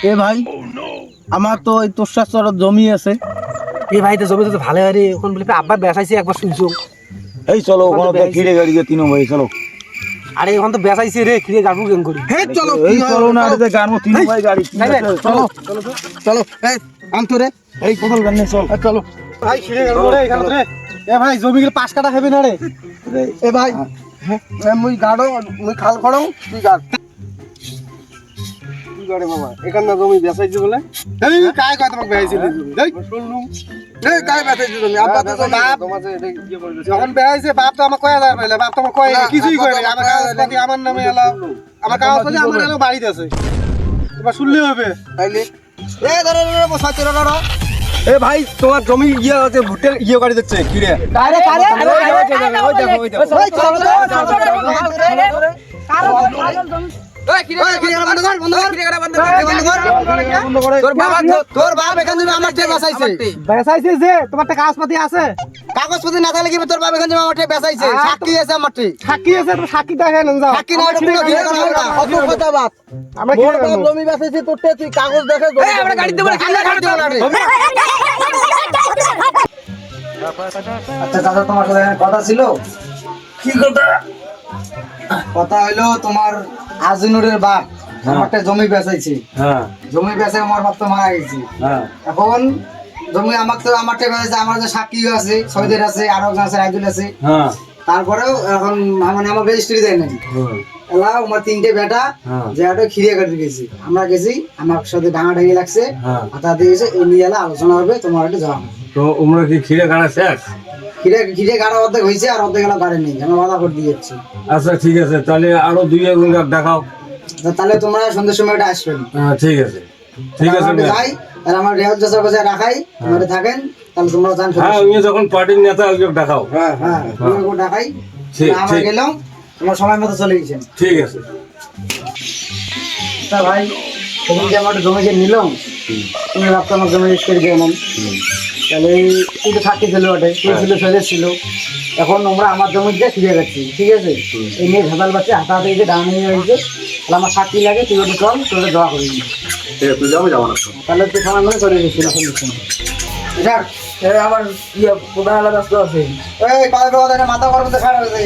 এ ভাই আমার তো ওই তোষার চর জমি আছে। এই ভাই তো জমি তো ভালো হয় রে ওখান বলে আব্বা বেসাইছে একবার শুনছো? এই চলো ওখানে তো খিড়ে গাড়ি দিয়ে তিন ভাই চলো। আরে এখন তো বেসাইছে রে খিরে গাড়বো কেন করি। হে চলো এই চলো না আরে গান তিন ভাই গাড়ি আছে, চলো চলো। এই আনতো রে। এই কোথাও গান চল। এ, চলো। ভাই খিরে গাড়বো রে এখানে রে। এ ভাই জমি গুলো পাঁচ কাটা খাবি না রে। এ ভাই এ, মুই গাড়ো মুই খাল খড়ং তুই গাড় করে বাবা এখান না জমি বেসাইছে বলে এই কায় কয় তোমাকে বেসাইছে এই শুনলুম এই কাই বেঁচেছি তুমি আব্বা তো বাপ ইয়ে দিছে। যখন বেসাইছে বাপ তো আমার কয় পাইলে বাপ তো আমার কয় কিছুই করে না। আমার আমার কাগজপাতি আমার নামে এলো আমার কাগজপাতি আমার এলো বাড়িতে আছে এবার শুনলে হবে তাইলে এ ধরো ধরো বসা চলো ধরো এ ভাই তোমার জমি ইয়ে আছে ভুট্টের ইয়ে গাড়ি দিচ্ছে কি রে কারে কারে ওই দেখো, ওই দেখো, ওই দেখো। বাবা কাগজপাতি আছে। কাগজপত্র না থাকলে কি তোর বাপ এখান আমার ঠে বেসাইছে আ, সাক্ষী আছে আমার ঠে সাক্ষী আছে সাক্ষী দেখে সাক্ষী না কথা বাপ আমরা কি জমি বেসাইছে তোর তুই কাগজ দেখে আমরা গাড়ি দেব না গাড়ি দেব না রে আচ্ছা দাদা তোমার সাথে কথা ছিল? কি কথা? কথা হইল তোমার আজিনুরের বাপ আমারটা জমি বেচাইছে। হ্যাঁ। জমি বেচে আমার বাপ তো মারা গেছে। হ্যাঁ। এখন জমি আমার তো আমারটা বেচাইছে আমার যে সাক্ষী আছে সৈদের আছে আরও একজন আছে রাইদুল আছে। হ্যাঁ। তারপরেও এখন মানে আমার রেজিস্ট্রি দেয় নাকি এলা আমার তিনটে বেটা হ্যাঁ। যে একটা খিরিয়া কাটতে গেছি। আমরা গেছি আমার সাথে ডাঙা ডাঙি লাগছে। হ্যাঁ। দিয়ে গেছে এই নিয়ে এলা আলোচনা হবে তোমার একটা যাওয়া তো তোমরা কি খিরে খানা শেষ? খিরে খিরে গাড়া অর্ধেক হয়েছে আর অর্ধেক গেলা গাড়ি নেই। আমরা বাধা করে দিয়ে যাচ্ছি। আচ্ছা ঠিক আছে। তাহলে আরও দুই একজন দেখাও। তা তাহলে তোমরা সন্ধ্যের সময় এটা আসবেন হ্যাঁ ঠিক আছে। ঠিক আছে যাই তাহলে আমার রেহাজ কাছে রাখাই তোমরা থাকেন তাহলে তোমরা জান হ্যাঁ উনি যখন পার্টির নেতা একজন দেখাও। হ্যাঁ হ্যাঁ তোমাকে ডাকাই ঠিক, আমরা গেলাম তোমার সময় মতো চলে গেছেন। ঠিক আছে। তা ভাই তুমি যে আমার জমি যে নিলাম? তুমি ভাবতো আমার জমি দিয়ে নেন। তাহলে তুই তো থাকতে ছিল ওটাই তুই ছিল ছেলে ছিল। এখন আমরা আমার জমি দিয়ে ফিরে যাচ্ছি ঠিক আছে? এই নিয়ে ঘাটাল বাচ্চা হাতা হাতে যে ডান নিয়ে রয়েছে তাহলে আমার সাক্ষী লাগে তুই ওটা চল তোর জমা করে দিবি তুই যাব যাব না তাহলে তুই সময় মতো চলে গেছি এখন যাক আমার ইয়ে প্রধান আলাদা আছে? এই পায়ে পায়ে মাথা গরম তো খারাপ হয়েছে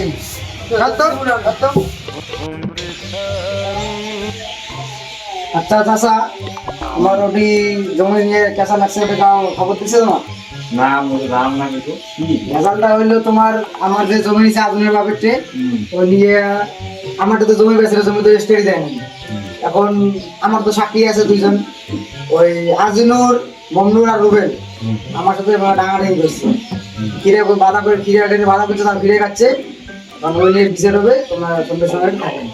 আচ্ছা চাষা আমার ওটি জমি নিয়ে কেঁচা লাগছে ওটা খবর দিচ্ছে না না নাম না কিছু রেজাল্টটা হইল তোমার আমার যে জমি নিচে আগুনের বাপের টে ওই নিয়ে আমারটা তো জমি বেঁচে জমি তো স্টেট দেয়নি। এখন আমার তো সাক্ষী আছে দুইজন ওই আজিনুর মমনুর আর রুবেল। আমার সাথে ডাঙাডাঙি করছে। খিরে বাধা করে আটেনে বাধা করছে তার ফিরে খাচ্ছে ওই নিয়ে বিচার হবে তোমার সন্ধ্যের সময় থাকেন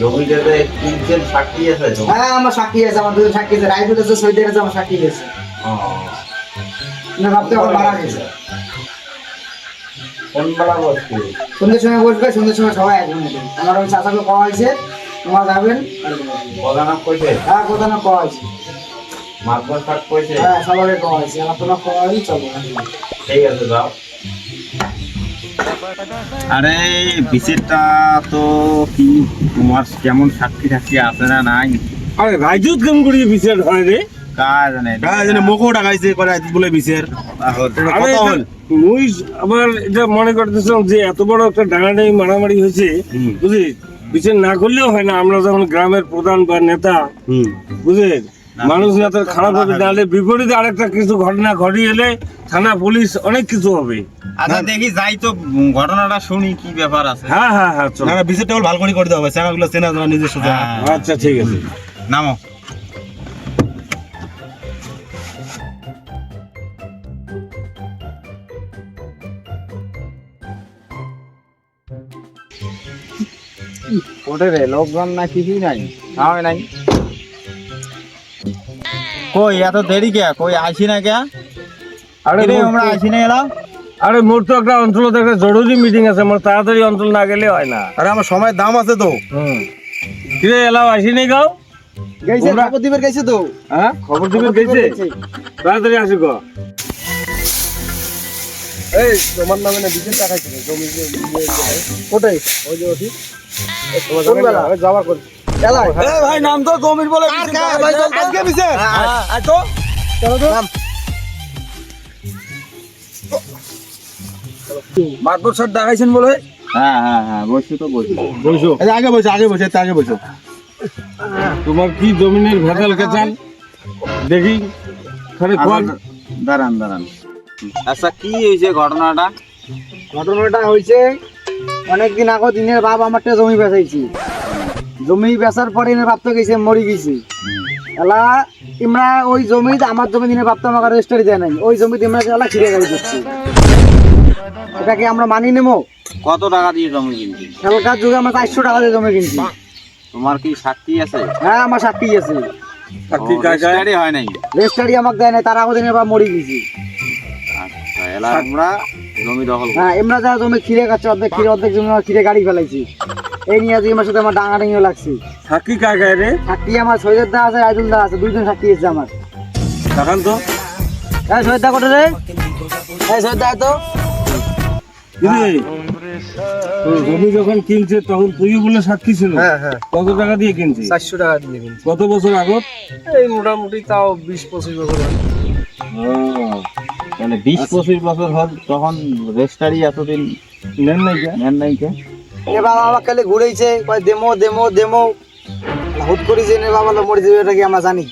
জমিটাতে তিনজন সাক্ষী আছে হ্যাঁ আমার সাক্ষী আছে আমার দুজন সাক্ষী আছে। রাইফেল আছে সৈদের আছে আমার সাক্ষী আছে। না ভাবতে এখন মারা গেছে। কোন বেলা সন্ধ্যের সময় বসবে সন্ধ্যের সময় সবাই আসবেন আমার ওই চাচাকে পাওয়া হয়েছে তোমরা যাবেন। প্রধানক কইছে? হ্যাঁ না পাওয়া হয়েছে। মাতবার শাক কইছে? হ্যাঁ সবাইকে পাওয়া হয়েছে। আমার তোমার পাওয়া হয়েছে চলো। ঠিক আছে যাও। আরে বিচারটা তো কি তোমার কেমন সাক্ষী সাক্ষী আছে না নাই? আরে রাজুত কেমন করি বিচার হয় রে? কাজ জানে? জানে মোকো ডাকাইছে করে বলে বিচার কথা হল মুই আবার এটা মনে করতেছিলাম যে এত বড় একটা ডাঙাডাঙি মারামারি হয়েছে বুঝলি? বিচার না করলেও হয় না আমরা যখন গ্রামের প্রধান বা নেতা বুঝলেন মানুষ নেতার খারাপ হবে নাহলে বিপরীতে আরেকটা কিছু ঘটনা ঘটিয়ে এলে থানা পুলিশ অনেক কিছু হবে। আচ্ছা দেখি যাই তো ঘটনাটা শুনি কি ব্যাপার আছে। হ্যাঁ হ্যাঁ হ্যাঁ চলো। না বিচারটা ভালো করে করতে হবে চেনাগুলো চেনা জানা জানা। হ্যাঁ, আচ্ছা ঠিক আছে। নামো। ওটা রে লোকজন না কিছুই নাই? হয় নাই। কই এত দেরি কে? কই আইছি না কে? আরে মোর আমরা আইছি না এলাম আরে মোর তো একটা অঞ্চলে একটা জরুরি মিটিং আছে আমার তাড়াতাড়ি অঞ্চল না গেলে হয় না। আরে আমার সময়ের দাম আছে তো। হুম। কিরে এলাও আসি নাই গাও গেছে তোমরা- নবদ্বীপের গেছে তো। হ্যাঁ? খবর দিবে গেছে তাড়াতাড়ি আসি গো। এই তোমার নামে না বিশেষ টাকা ছিল জমি কোটাই ওই যে ওটি। যাওয়ার করে চালাই ভাই নাম তো বলে আজকে বিছে মাতবর স্যার দেখাইছেন বলে? হ্যাঁ হ্যাঁ হ্যাঁ বসে তো বসে। বসো। আগে বসে আগে বসে আগে বসে। তোমার কি জমিনের ভেজাল কেচাল? দেখি খালি দাঁড়ান দাঁড়ান। আচ্ছা কি হয়েছে ঘটনাটা? ঘটনাটা হয়েছে অনেকদিন আগে দিনের বাপ আমারটা জমি বেচাইছি। জমি বেচার পরে এনে বাপ গেছে মরি গেছি। এলা ইমরা ওই জমিতে আমার জমি দিনে বাপ আমাকে রেজিস্টারি দেয় নাই। ওই জমিতে ইমরা এলা খিরে গাড়ি করছি এটাকে আমরা মানি নেব কত টাকা দিয়ে জমি কিনছি খেলকার যুগে আমরা চারশো টাকা দিয়ে জমি কিনছি। তোমার কি সাক্ষী আছে? হ্যাঁ আমার সাক্ষী আছে। সাক্ষী কাকায় হয় নাই। রেজিস্টারি আমাকে দেয় নাই তার আগে দিনের বাপ মরি গেছি। আচ্ছা এলা আমরা জমি দখল হ্যাঁ এমরা যা জমি খিরে খাচ্ছে অর্ধেক খিরে অর্ধেক জমি আমার খিরে গাড়ি ফেলাইছি। এই নিয়ে আজকে আমার সাথে আমার ডাঙা ডাঙিও লাগছে। সাক্ষী কাকায় রে? সাক্ষী আমার সৈয়দ দা আছে আইদুল দা আছে দুইজন সাক্ষী আছে আমার। দেখান তো। এই সৈয়দ দা কোটে রে? এই সৈয়দ দা তো। জমি যখন কিনছে তখন তুইও বলে সাক্ষী ছিল। হ্যাঁ হ্যাঁ। কত টাকা দিয়ে কিনছিস চারশো টাকা দিয়ে কিনছি। কত বছর আগত? এই মোটামুটি তাও বিশ পঁচিশ বছর। ও বিশ পঁচিশ বছর হল তখন রেজিস্ট্রারি এতদিন নেন নাই নেন নাই এ বাবা আমার খালি ঘুরেছে কয় দেমো দেমো দেমো। হুট করে যে নে বাবা মরে যাবে এটা কি আমরা জানি?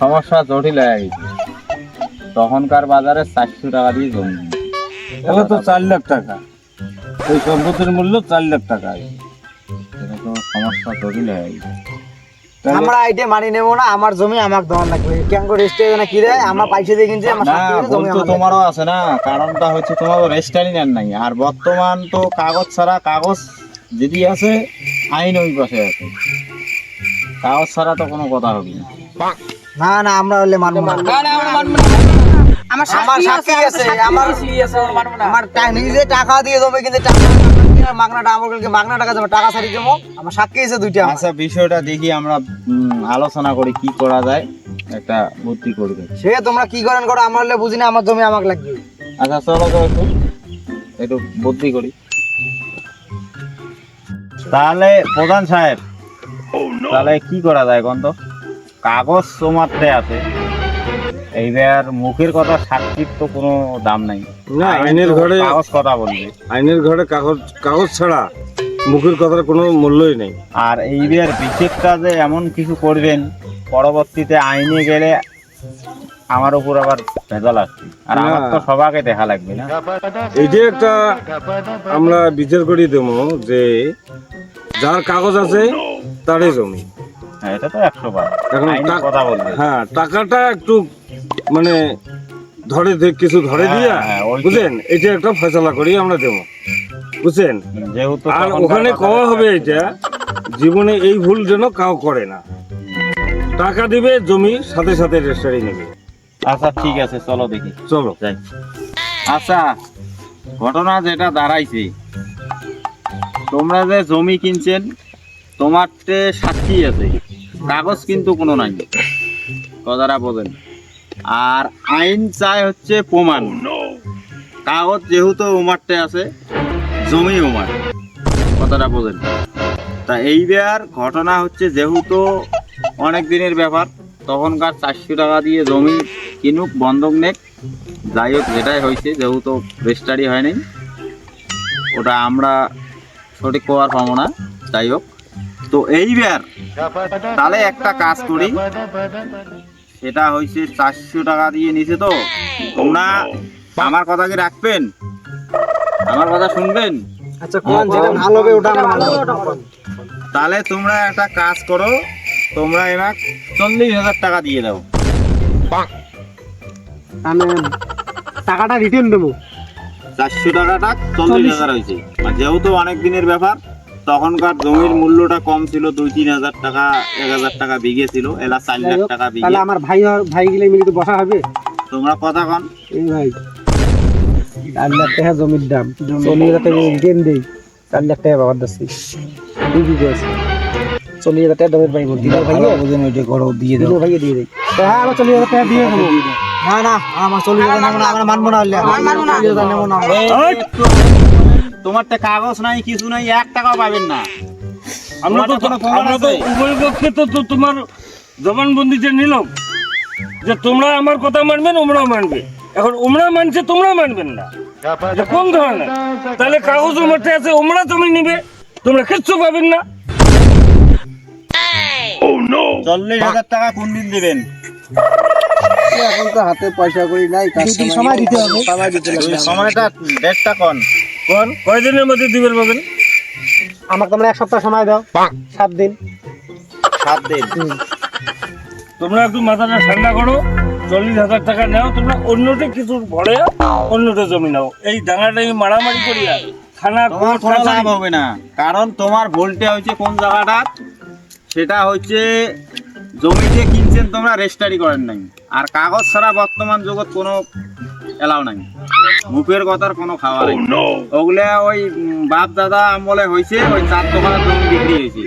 সমস্যা জটিল হয়ে গেছে। তখনকার বাজারে চারশো টাকা দিয়ে জমি। তাহলে তো চার লাখ টাকা। ওই সম্পত্তির মূল্য চার লাখ টাকা। সমস্যা জটিল হয়ে গেছে। আমরা আইটে মানি নেব না আমার জমি আমার দোকান লাগবে। কেন করে না কি রে? আমরা পয়সা দিয়ে কিনছি আমার না জমি আমার তোমারও আছে না কারণটা হচ্ছে তোমার রেজিস্ট্রারি নেন নাই। আর বর্তমান তো কাগজ ছাড়া কাগজ যদি আছে আইন ওই পাশে আছে। কাগজ ছাড়া তো কোনো কথা হবে না। না না আমরা হলে মানব না। আমার সাক্ষী আছে আমার আমার নিজে টাকা দিয়ে দেবে কিন্তু টাকা মাগনা টাকা আমাকে মাগনা টাকা দেবো টাকা সারি দেবো। আমার সাক্ষী আছে দুইটা আচ্ছা বিষয়টা দেখি আমরা আলোচনা করি কি করা যায় একটা বুদ্ধি করে। দেখি সে তোমরা কি করেন করো আমার হলে বুঝি না আমার জমি আমাকে লাগবে। আচ্ছা চলো তো একটু একটু বুদ্ধি করি। তাহলে প্রধান সাহেব তাহলে কি করা যায় কোন তো কাগজ তোমারতে আছে। এইবার মুখের কথা সাক্ষীর তো কোনো দাম নাই। না আইনের ঘরে কাগজ কথা বলবে। আইনের ঘরে কাগজ কাগজ ছাড়া মুখের কথার কোনো মূল্যই নেই। আর এইবার বিশেষটা যে এমন কিছু করবেন পরবর্তীতে আইনে গেলে আমার উপর আবার ভেজাল আসবে। আর আমার তো সবাকে দেখা লাগবে না। এইটা একটা আমরা বিচার করি দেবো যে যার কাগজ আছে তারই জমি। হ্যাঁ, এটা তো একশো বার। এখন কথা বলবে। হ্যাঁ টাকাটা একটু মানে ধরে কিছু ধরে হ্যাঁ, দিয়া হ্যাঁ। বুঝলেন? এটা একটা ফয়সলা করি আমরা দেবো বুঝছেন যেহেতু আর ওখানে কওয়া হবে এটা জীবনে এই ভুল যেন কাউ করে না। টাকা দিবে জমি সাথে সাথে রেজিস্টারি নেবে। আচ্ছা ঠিক আছে চলো দেখি। চলো। যাই। আচ্ছা ঘটনা যেটা দাঁড়াইছে তোমরা যে জমি কিনছেন তোমারতে সাক্ষী আছে। কাগজ কিন্তু কোনো নাই। কথাটা বোঝেন। আর আইন চায় হচ্ছে প্রমাণ। কাগজ যেহেতু উমারতে আছে জমি উমার। কথাটা বোঝেন। তা এইবার ঘটনা হচ্ছে যেহেতু অনেক দিনের ব্যাপার তখনকার চারশো টাকা দিয়ে জমি কিনুক বন্ধক নেক। যাই হোক যেটাই হয়েছে যেহেতু রেজিস্টারি হয়নি ওটা আমরা সঠিক করার পাবো না। যাই হোক তো এইবার তাহলে একটা কাজ করি। সেটা হয়েছে চারশো টাকা দিয়ে নিছে তো। তোমরা আমার কথা কি রাখবেন? আমার কথা শুনবেন? আচ্ছা কোন যেটা ভালো হবে ওটা আমরা তাহলে তোমরা একটা কাজ করো তোমরা এবার চল্লিশ হাজার টাকা দিয়ে দাও। তাহলে টাকাটা রিটার্ন দেবো। চারশো টাকাটা চল্লিশ হাজার হয়েছে যেহেতু অনেক দিনের ব্যাপার তখনকার জমির মূল্যটা কম ছিল দুই তিন হাজার টাকা এক হাজার টাকা বিঘে ছিল এলা চার লাখ টাকা বিঘে। তাহলে আমার ভাই ভাই গিলে মিলে তো বসা হবে? তোমরা কথা কন। এই ভাই চার লাখ টাকা জমির দাম। চল্লিশ হাজার টাকা রিটার্ন দেই চার লাখ টাকা বাবার দাসি তুই কি করছিস চল্লিশ হাজার টাকা দামের ভাই দিদার ভাই বুঝেন ওইটা করো দিয়ে দেবো ভাই দিয়ে দেই। হ্যাঁ আমার চল্লিশ হাজার টাকা দিয়ে দেবো। না না আমার চল্লিশ হাজার আমরা মানবো না মানবো না। চল্লিশ হাজার নেব না আমরা। তোমার তো কাগজ নাই কিছু নাই এক টাকাও পাবেন না। আমরা তো আমরা তো উভয় পক্ষে তো তো তোমার জবানবন্দিতে নিলাম যে তোমরা আমার কথা মানবেন ওমরাও মানবে। এখন ওমরা মানছে তোমরা মানবেন না। কোন ধরনের? তাহলে কাগজ মাঠে আছে ওমরা তুমি নিবে তোমরা কিচ্ছু পাবেন না। চল্লিশ হাজার টাকা কোন দিন দিবেন? এখন তো হাতে পয়সা করি নাই সময় দিতে হবে। সময়টা ডেটটা কোন। কোন? কয়দিনের মধ্যে দিবেন পাবেন আমাকে তোমরা এক সপ্তাহ সময় দাও। সাত দিন। সাত দিন। তোমরা একটু মাথাটা ঠান্ডা করো চল্লিশ হাজার টাকা নাও তোমরা অন্যটা কিছু ভরে অন্যটা জমি নাও। এই ডাঙাটাই মারামারি করিয়া থানা তোমার লাভ হবে না। কারণ তোমার ভুলটা হয়েছে কোন জায়গাটা? সেটা হচ্ছে জমিতে কিনছেন তোমরা রেজিস্টারি করেন নাই। আর কাগজ ছাড়া বর্তমান জগৎ কোনো এলাও নাই। মুখের কথার কোনো খাওয়া নাই। ওগুলা ওই বাপ দাদা আমলে হয়েছে ওই চার দোকানের জমি বিক্রি হয়েছে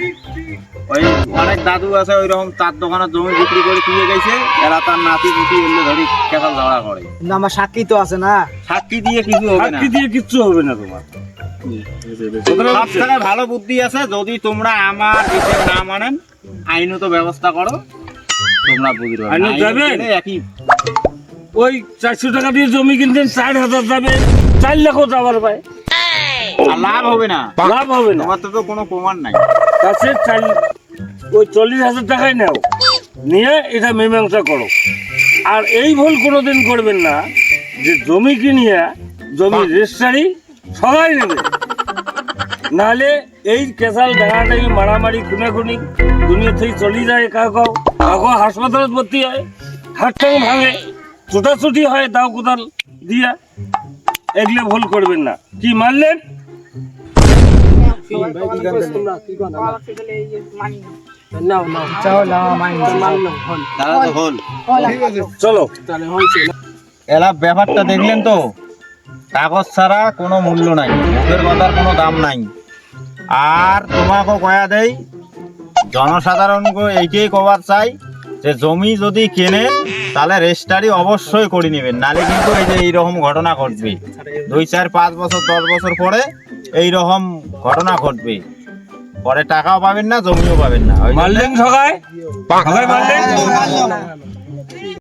ওই অনেক দাদু আছে ওই রকম চার দোকানের জমি বিক্রি করে দিয়ে গেছে এরা তার নাতি পুতি এগুলো ধরি কেসাল ঝগড়া করে। কিন্তু আমার সাক্ষী তো আছে না। সাক্ষী দিয়ে কিছু হবে না। সাক্ষী দিয়ে কিচ্ছু হবে না তোমার। সব থেকে ভালো বুদ্ধি আছে যদি তোমরা আমার বিষয় না মানেন আইনত ব্যবস্থা করো তোমরা বুঝি আইনত যাবেন? একই ওই চারশো টাকা দিয়ে জমি কিনতেন চার হাজার যাবে চার লাখও যাবার পায়। লাভ হবে না। লাভ হবে না। তোমার তো কোনো প্রমাণ নাই। চার ওই চল্লিশ হাজার টাকায় নাও। নিয়ে এটা মীমাংসা করো। আর এই ভুল কোনোদিন করবেন না যে জমি কিনিয়া জমি রেজিস্ট্রারি সবাই নেবে। নাহলে এই কেসাল ডাঙাটাই মারামারি খুনাখুনি দুনিয়া থেকে চলে যায় কাউ কাউ কাউ হাসপাতালে ভর্তি হয় হাত ভাঙে। ছোটাছুটি হয় দাও কোদাল দিয়া এগুলো ভুল করবেন না। কি মারলেন? চলো। ব্যাপারটা দেখলেন তো? কাগজ ছাড়া কোনো মূল্য নাই, মুখের কথার কোনো দাম নাই। আর তোমাকে কয়া দেই জনসাধারণকে এইটাই কবার চাই যে জমি যদি কেনে তাহলে রেজিস্টারি অবশ্যই করে নেবেন নালে কিন্তু এই যে এইরকম ঘটনা ঘটবে। দুই চার পাঁচ বছর দশ বছর পরে এইরকম ঘটনা ঘটবে। পরে টাকাও পাবেন না জমিও পাবেন না। মারলেন